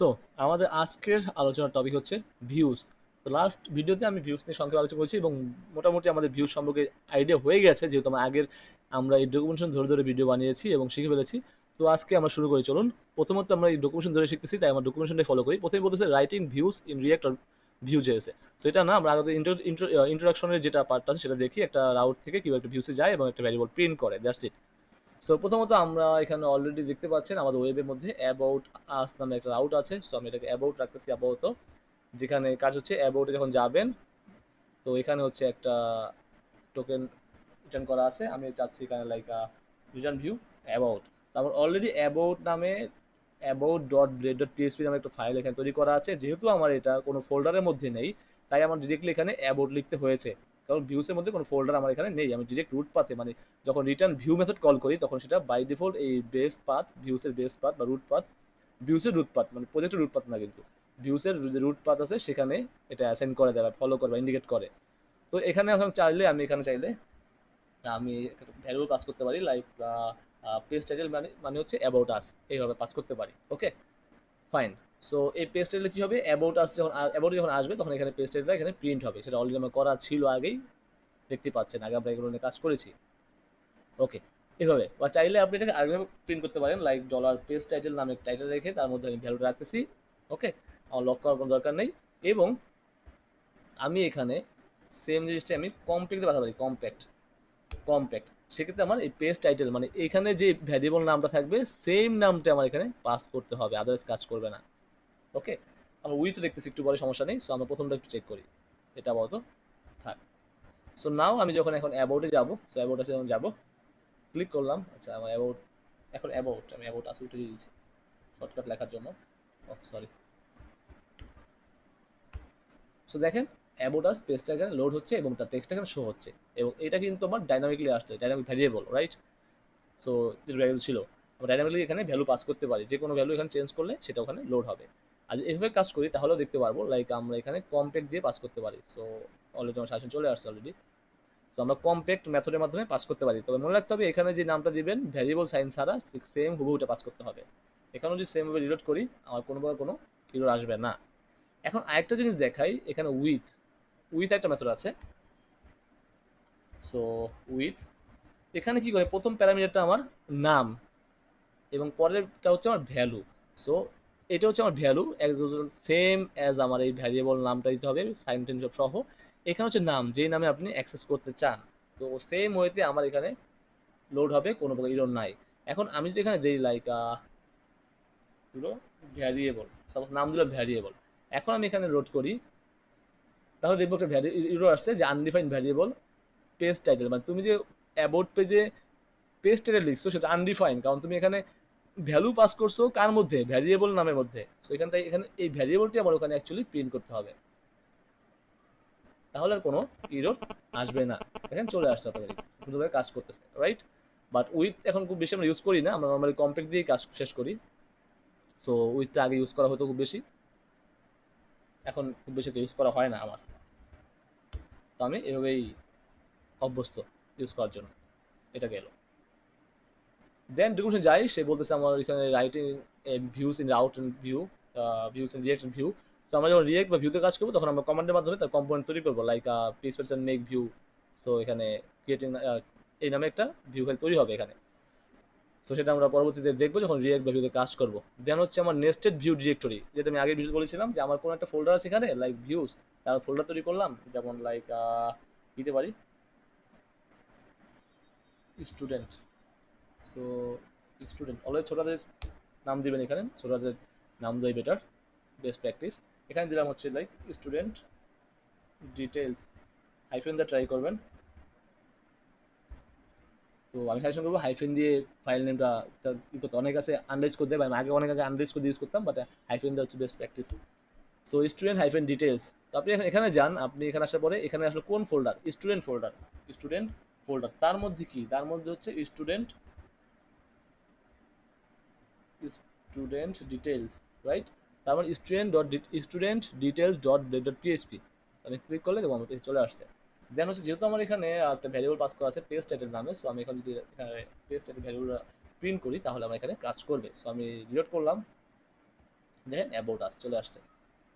So আমাদের আজকের আলোচনার টপিক হচ্ছে ভিউজ তো লাস্ট ভিডিওতে আমি ভিউজ নিয়ে সংক্ষেপে আলোচনা করেছি এবং মোটামুটি আমাদের ভিউজ সম্পর্কে আইডিয়া হয়ে গেছে, যেহেতু আমার আগের আমরা এই ডকুমেন্টেশন ধরে ধরে ভিডিও বানিয়েছি এবং শিখে ফেলেছি। তো আজকে আমরা শুরু করি, চলুন। প্রথমত আমরা এই ডকুমেন্টেশন ধরে শিখতেছি, তাই আমরা ডকুমেন্টেশনটাই ফলো করি। প্রথমে বলতেছে writing views in React or Vue জেএসে so এটা না, আমরা আগে ইন্ট্রোডাকশনের যেটা পার্ট আছে, সেটা দেখি, একটা রাউট থেকে কীভাবে একটা ভিউসে যায় এবং একটা ভ্যারিয়েবল প্রিন্ট করে দ্যাটস ইট সো প্রথমত আমরা এখানে অলরেডি দেখতে পাচ্ছেন আমাদের ওয়েবের মধ্যে অ্যাবাউট আস নামে একটা রাউট আছে। সো আমি এটাকে অ্যাবাউট রাখতেছি আপাতত। যেখানে কাজ হচ্ছে অ্যাবাউটে যখন যাবেন, তো এখানে হচ্ছে একটা টোকেন রিটার্ন করা আছে। আমি চাচ্ছি এখানে লাইক রিটার্ন ভিউ অ্যাবাউট তারপর অলরেডি অ্যাবাউট নামে about dot blade dot PSP নামে একটা ফাইল এখানে তৈরি করা আছে। যেহেতু আমার এটা কোনো ফোল্ডারের মধ্যে নেই, তাই আমার ডিরেক্টলি এখানে অ্যাবাউট লিখতে হয়েছে। কারণ ভিউসের মধ্যে কোনো ফোল্ডার আমার এখানে নেই। আমি ডিরেক্ট রুট পাতে মানে যখন রিটার্ন ভিউ মেথড কল করি, তখন সেটা বাই ডিফল্ট এই বেস পাথ ভিউসের বেস পাথ বা রুট পাথ ভিউসের রুট পাথ মানে প্রজেক্টের রুট পাথ না কিন্তু ভিউসের যে রুট পাথ আছে, সেখানে এটা অ্যাসাইন করে দেয় ফলো করে বা ইন্ডিকেট করে। তো এখানে এখন চাইলে, আমি এখানে চাইলে, আমি ভ্যালু পাস করতে পারি লাইক পেজ টাইটেল মানে মানে হচ্ছে অ্যাবাউট আস এইভাবে পাস করতে পারি ওকে ফাইন সো এই পেস্ট টাইটেল কী হবে? অ্যাবাউট আস যখন অ্যাবাউট যখন আসবে, তখন এখানে পেস্ট টাইটেল এখানে প্রিন্ট হবে। সেটা অলরেডি আমার করা ছিল আগেই। দেখতে পাচ্ছেন, আগে আমরা এগুলো নিয়ে কাজ করেছি। ওকে এভাবে। বা চাইলে আপনি এটাকে আরেকভাবে প্রিন্ট করতে পারেন লাইক ডলার পেজ টাইটেল নামে টাইটেল রেখে, তার মধ্যে আমি ভ্যালুটা রাখতেছি। ওকে আমার লক করার কোনো দরকার নেই। এবং আমি এখানে সেম জিনিসটা আমি কম্প্যাক্টে পাঠাতে পারি কম্প্যাক্ট কম্প্যাক্ট সেক্ষেত্রে আমার এই পেজ টাইটেল মানে এখানে যে ভ্যারিয়েবল নামটা থাকবে সেম নামটা আমার এখানে পাস করতে হবে আদারওয়াইজ কাজ করবে না। ওকে আমরা উইথও দেখতেছি, একটু পরে সমস্যা নেই সো আমরা প্রথমটা একটু চেক করি। এটা বলতো থাক। সো নাও আমি যখন এখন অ্যাবাউটে যাব সো অ্যাবাউটে যখন যাব ক্লিক করলাম আচ্ছা আমার অ্যাবাউট এখন অ্যাবাউট আমি অ্যাবাউট আসে উঠে দিয়েছি শর্টকাট লেখার জন্য। ও সরি সো দেখেন অ্যাবোটাস পেজটা এখানে লোড হচ্ছে এবং তার টেক্সটটা এখানে শো হচ্ছে। এবং এটা কিন্তু আমার ডাইনামিকলি আসছে ডাইনামিক ভ্যারিয়েবল রাইট সো যে ভ্যারিয়েবল ছিল, আমরা ডাইনামিকলি এখানে ভ্যালু পাস করতে পারি। যে কোনো ভ্যালু এখানে চেঞ্জ করলে সেটা ওখানে লোড হবে। আর এভাবে কাজ করি, তাহলেও দেখতে পারব লাইক আমরা এখানে কম্প্যাক্ট দিয়ে পাস করতে পারি। সো অলরেডি আমার শাসন চলে আসছে অলরেডি সো আমরা কম্প্যাক্ট মেথডের মাধ্যমে পাস করতে পারি। তবে মনে রাখতে হবে, এখানে যে নামটা দিবেন ভ্যারিয়েবল সাইন ছাড়া সেম হুবহুটা পাস করতে হবে। এখানেও যদি সেমভাবে রিলোড করি, আমার কোনোভাবে কোনো ইরোর আসবে না। এখন আরেকটা জিনিস দেখাই, এখানে উইথ উইথ একটা মেথড আছে। সো উইথ এখানে কি করে, প্রথম প্যারামিটারটা আমার নাম এবং পরেরটা হচ্ছে আমার ভ্যালু সো এটা হচ্ছে আমার ভ্যালু অ্যাজ সেম অ্যাজ আমার এই ভ্যারিয়েবল নামটা দিতে হবে সাইন টেন সহ। এখানে হচ্ছে নাম, যেই নামে আপনি অ্যাক্সেস করতে চান। তো সেম ওয়েতে আমার এখানে লোড হবে, কোনো প্রকার ইরোর নাই। এখন আমি যদি এখানে দিই লাইক ভ্যারিয়েবল সাপোজ নাম দিলাম ভ্যারিয়েবল এখন আমি এখানে লোড করি। তাহলে দেখব একটা ভ্যারি ইরো আসছে যে আনডিফাইন্ড ভ্যারিয়েবল পেজ টাইটেল মানে তুমি যে অ্যাবাউট পেজে পেজ টাইটেল লিখছো, সেটা আনডিফাইন কারণ তুমি এখানে ভ্যালু পাস করছ কার মধ্যে? ভ্যারিয়েবল নামের মধ্যে। সো এখান থেকে এখানে এই ভ্যারিয়েবলটি আমার ওখানে অ্যাকচুয়ালি প্রিন্ট করতে হবে। তাহলে আর কোনো ইরোর আসবে না। এখানে চলে আসছে আপনাদের সুন্দরভাবে কাজ করতেছে রাইট বাট উইথ এখন খুব বেশি আমরা ইউজ করি না। আমরা নর্মালি কম্প্যাক্ট দিয়েই কাজ শেষ করি। সো উইথটা আগে ইউজ করা হতো খুব বেশি। এখন খুব বেশি তো ইউজ করা হয় না আমার। তো আমি এভাবেই অভ্যস্ত ইউজ করার জন্য। এটা গেল। দেন ডিকুশন যাই, সে বলতেছে আমার এখানে writing views in out and view views in React Vue তো আমরা যখন রিয়েক্ট বা ভিউতে কাজ করব, তখন আমরা কমান্ডের মাধ্যমে তার কম্পোনেন্ট তৈরি করব like piece percent make view so এখানে ক্রিয়েটিং এই নামে একটা ভিউ ফাইল তৈরি হবে এখানে। সো সেটা আমরা পরবর্তীতে দেখব যখন রিয়েক্ট বা ভিউতে কাজ করব। দেন হচ্ছে আমার নেস্টেড ভিউ ডিরেক্টরি যেটা আমি আগে ভিডিও বলেছিলাম যে আমার কোনো একটা ফোল্ডার আছে এখানে লাইক ভিউস তার ফোল্ডার তৈরি করলাম, যেমন লাইক দিতে পারি। স্টুডেন্ট সো স্টুডেন্ট অলরেডি ছোটাদের নাম দিবেন এখানে, ছোটাদের নাম দেয় বেটার বেস্ট প্র্যাকটিস এখানে দিলাম হচ্ছে like student details hyphen the try করবেন। তো আমি সাজেশন করব হাইফেন দিয়ে ফাইল নেমটা করতে অনেক আছে আন্ডারস করে দেয় আমি আগে অনেক আগে আন্ডারস করে ইউজ করতাম বাট হাইফেন দেওয়া হচ্ছে best practice so student hyphen details তো আপনি এখানে যান, আপনি এখানে আসার পরে এখানে আসলে কোন folder student folder student folder তার মধ্যে কি? তার মধ্যে হচ্ছে স্টুডেন্ট স্টুডেন্ট ডিটেলস রাইট তার মানে student dot student details dot blade dot PHP আমি ক্লিক করলে দেখব আমার চলে আসছে। দেন হচ্ছে যেহেতু আমার এখানে একটা ভ্যারিয়েবল পাস করা আছে পেজ টাইটেল নামে সো আমি এখন যদি এখানে পেজ টাইটেল ভ্যারিয়েবল প্রিন্ট করি, তাহলে আমার এখানে কাজ করবে। সো আমি রিলোড করলাম, দেখেন অ্যাবাউট আস চলে আসছে।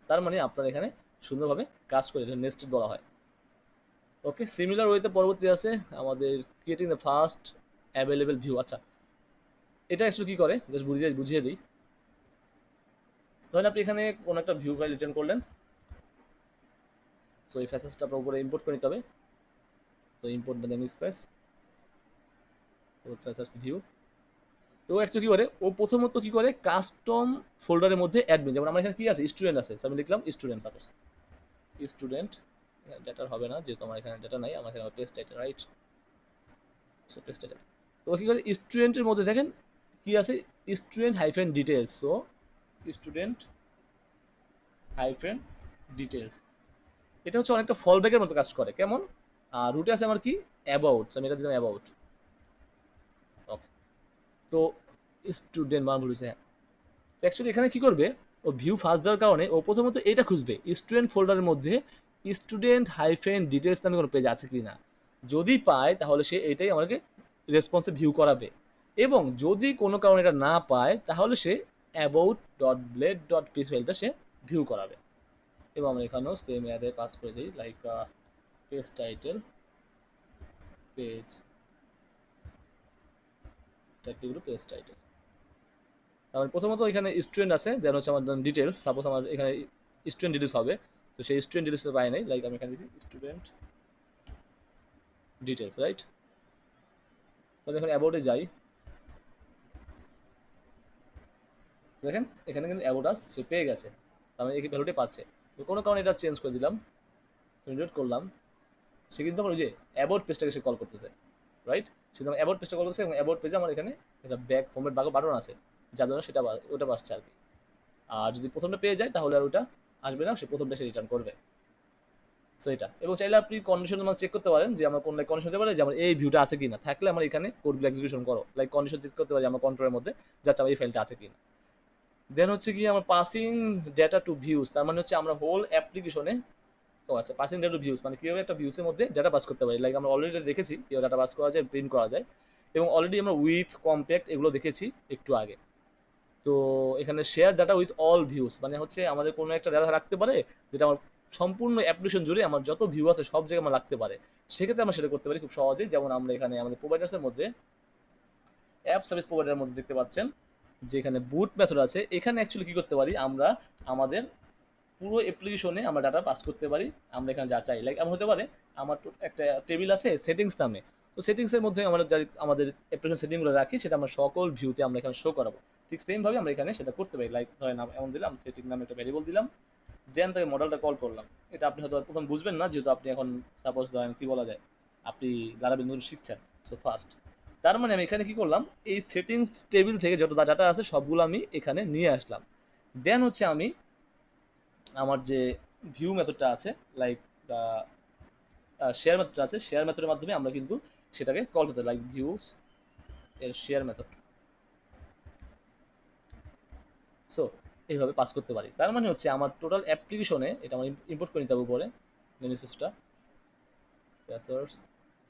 তার মানে আপনার এখানে সুন্দরভাবে কাজ করে, এটা নেস্টেড বলা হয়। ওকে সিমিলার ওয়েতে পরবর্তী আছে আমাদের creating the first available view আচ্ছা এটা অ্যাকচুয়ালি কী করে? জাস্ট বুঝিয়ে বুঝিয়ে দিই। ধরেন আপনি এখানে কোনো একটা ভিউ ফাইল রিটার্ন করলেন। সো এই ফ্যাসেসটা আপনার উপরে ইম্পোর্ট করে নিতে হবে। তো import the namespace facades view তো অ্যাকচুয়ালি কী করে? ও প্রথমত কী করে? কাস্টম ফোল্ডারের মধ্যে অ্যাডমিন যেমন আমার এখানে কী আছে? স্টুডেন্ট আছে। আমি লিখলাম স্টুডেন্ট সাপোজ স্টুডেন্ট ডেটার হবে না, যেহেতু আমার এখানে ডেটা নাই, আমার এখানে পেস্ট রাইট সো পেস্ট তো কী করে? স্টুডেন্টের মধ্যে দেখেন কি আছে? Student hyphen details so student hyphen details এটা হচ্ছে অনেকটা ফল ব্যাকের মতো কাজ করে। কেমন? আর রুটে আছে আমার কি? অ্যাবাউট আমি এটা দিলাম অ্যাবাউট ওকে তো স্টুডেন্ট মান বলেছে হ্যাঁ। অ্যাকচুয়ালি এখানে কি করবে? ও ভিউ ফার্স্ট দেওয়ার কারণে ও প্রথমত এটা খুঁজবে স্টুডেন্ট ফোল্ডারের মধ্যে স্টুডেন্ট হাইফেন ডিটেলস নামে কোনো পেজ আছে কি না যদি পায়, তাহলে সে এটাই আমাকে রেসপন্সে ভিউ করাবে। এবং যদি কোনো কারণে এটা না পায়, তাহলে সে about dot blade dot piece ফাইলটা সে ভিউ করাবে। এবং আমরা এখানেও সেম অ্যাডে পাস করে দিই লাইক পেজ টাইটেল পেজ টাইটেলগুলো পেজ টাইটেল তারপরে প্রথমত এখানে স্টুডেন্ট আছে দেন হচ্ছে আমার ডিটেলস সাপোজ আমার এখানে স্টুডেন্ট ডিটেলস হবে, তো সেই স্টুডেন্ট ডিটেলস পাই নাই লাইক আমি এখানে দিচ্ছি স্টুডেন্ট ডিটেলস রাইট তাহলে এখন অ্যাবাউটে যাই। দেখেন, এখানে কিন্তু অ্যাবাউট সে পেয়ে গেছে। তার মানে এই ভ্যালুটি পাচ্ছে। তো কোনো কারণে এটা চেঞ্জ করে দিলাম। রিলেট করলাম। সে কিন্তু আমার ওই যে অ্যাবাউট পেজটাকে সে কল করতেছে রাইট সে আমার অ্যাবাউট পেজটা কল করতেছে এবং অ্যাবাউট পেজে আমার এখানে একটা ব্যাক হোমের বাগো বাটন আছে, যার জন্য সেটা ওটা বাসছে আর কি। আর যদি প্রথমটা পেয়ে যায়, তাহলে আর ওটা আসবে না, সে প্রথমটা সে রিটার্ন করবে। সো এটা। এবং চাইলে আপনি কন্ডিশন আমার চেক করতে পারেন যে আমার কোন লাইক কন্ডিশন হতে পারে, যে আমার এই ভিউটা আছে কিনা। থাকলে আমার এখানে কোডগুলো এক্সিকিউশন করো। লাইক কন্ডিশন চেক করতে পারি আমার কন্ট্রোলের মধ্যে যাচ্ছে আমার এই ফাইলটা আছে কিনা। দেন হচ্ছে কি আমার পাসিং ডেটা টু ভিউজ তার মানে হচ্ছে আমরা হোল অ্যাপ্লিকেশনে ও আচ্ছা পাসিং ডেটা টু ভিউজ মানে কীভাবে একটা ভিউসের মধ্যে ডেটা পাস করতে পারি? লাইক আমরা অলরেডি দেখেছি, কীভাবে ডাটা পাস করা যায় প্রিন্ট করা যায়। এবং অলরেডি আমরা উইথ কম্প্যাক্ট এগুলো দেখেছি একটু আগে। তো এখানে share data with all views মানে হচ্ছে আমাদের কোনো একটা ডাটা রাখতে পারে, যেটা আমার সম্পূর্ণ অ্যাপ্লিকেশন জুড়ে আমার যত ভিউ আছে, সব জায়গায় আমার রাখতে পারে। সেক্ষেত্রে আমরা সেটা করতে পারি খুব সহজেই। যেমন আমরা এখানে আমাদের প্রোভাইডার্সের মধ্যে অ্যাপ সার্ভিস প্রোভাইডারের মধ্যে দেখতে পাচ্ছেন। যে এখানে বুট মেথড আছে, এখানে অ্যাকচুয়ালি কী করতে পারি? আমরা আমাদের পুরো অ্যাপ্লিকেশনে আমরা ডাটা পাস করতে পারি, আমরা এখানে যা চাই। লাইক এমন হতে পারে, আমার একটা টেবিল আছে সেটিংস নামে। তো সেটিংসের মধ্যে আমরা যা আমাদের অ্যাপ্লিকেশন সেটিংগুলো রাখি, সেটা আমরা সকল ভিউতে আমরা এখানে শো করাবো। ঠিক সেমভাবে আমরা এখানে সেটা করতে পারি। লাইক ধরেন এমন দিলাম সেটিং নামে একটা ভ্যারিয়েবল দিলাম দেন তাকে মডেলটা কল করলাম। এটা আপনি হয়তো প্রথম বুঝবেন না, যেহেতু আপনি এখন সাপোজ ধরেন কী বলা যায়, আপনি নতুন শিখছেন সো ফার্স্ট তার মানে আমি এখানে কি করলাম? এই সেটিংস টেবিল থেকে যত ডাটা আছে সবগুলো আমি এখানে নিয়ে আসলাম। দেন হচ্ছে আমি আমার যে ভিউ মেথডটা আছে লাইক শেয়ার মেথডটা আছে শেয়ার মেথডের মাধ্যমে আমরা কিন্তু সেটাকে কল করতে লাইক ভিউস এর শেয়ার মেথড সো এইভাবে পাস করতে পারি। তার মানে হচ্ছে আমার টোটাল অ্যাপ্লিকেশনে এটা আমার ইম্পোর্ট করে নিতে হবে উপরে নেমিসেসটা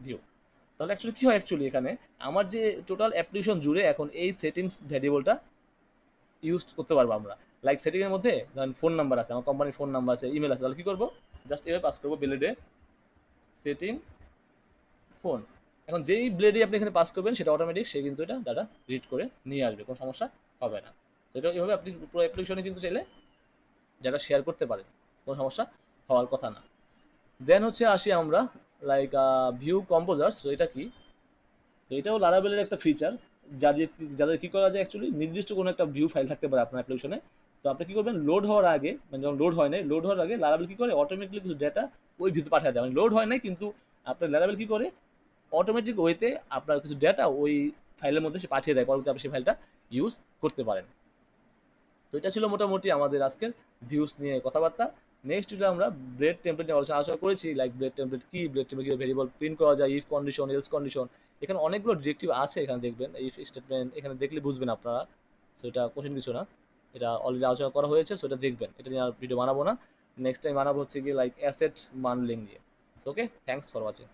ভিউ তাহলে অ্যাকচুয়ালি কী হয় অ্যাকচুয়ালি এখানে? আমার যে টোটাল অ্যাপ্লিকেশন জুড়ে এখন এই সেটিংস ভ্যারিয়েবলটা ইউজ করতে পারব আমরা। লাইক সেটিংয়ের মধ্যে ধরেন ফোন নাম্বার আছে, আমার কোম্পানির ফোন নাম্বার আছে ইমেল আছে, তাহলে কী করব? জাস্ট এভাবে পাস করব ব্লেডে সেটিং ফোন এখন যেই ব্লেডে আপনি এখানে পাস করবেন, সেটা অটোমেটিক সে কিন্তু এটা ডাটা রিড করে নিয়ে আসবে, কোনো সমস্যা হবে না। সেটা এভাবে আপনি পুরো অ্যাপ্লিকেশনে কিন্তু চাইলে ডাটা শেয়ার করতে পারেন, কোনো সমস্যা হওয়ার কথা না। দেন হচ্ছে আসি আমরা লাইক ভিউ কম্পোজার্স তো এটা কি? তো এটাও লারাবেলের একটা ফিচার যাদের যাদের কী করা যায় অ্যাকচুয়ালি নির্দিষ্ট কোনো একটা ভিউ ফাইল থাকতে পারে আপনার অ্যাপ্লিকেশনে তো আপনি কী করবেন? লোড হওয়ার আগে মানে যখন লোড হয় নাই লোড হওয়ার আগে লারাবেল কী করে? অটোমেটিকলি কিছু ডেটা ওই ভিতরে পাঠিয়ে দেয়। মানে লোড হয় নাই, কিন্তু আপনার লারাবেল কী করে? অটোমেটিক ওয়েতে আপনার কিছু ডেটা ওই ফাইলের মধ্যে সে পাঠিয়ে দেয়। পরবর্তী আপনি সেই ফাইলটা ইউজ করতে পারেন। তো এটা ছিল মোটামুটি আমাদের আজকের ভিউস নিয়ে কথাবার্তা। নেক্সট ভিডিও আমরা ব্রেড টেমপ্লেট নিয়ে আলোচনা আলোচনা করেছি লাইক ব্রেড টেমপ্লেট কি ব্রেড টেমপ্লেট কীভাবে ভেরিয়েবল প্রিন্ট করা যায় ইফ কন্ডিশন এলস কন্ডিশন এখানে অনেকগুলো ডিরেক্টিভ আছে এখানে দেখবেন ইফ স্টেটমেন্ট এখানে দেখলে বুঝবেন আপনারা। সো এটা কঠিন কিছু না, এটা অলরেডি আলোচনা করা হয়েছে সো এটা দেখবেন, এটা নিয়ে আর ভিডিও বানাবো না। নেক্সট টাইম বানাবো হচ্ছে গিয়ে লাইক অ্যাসেট মানলিং নিয়ে। So okay thanks for watching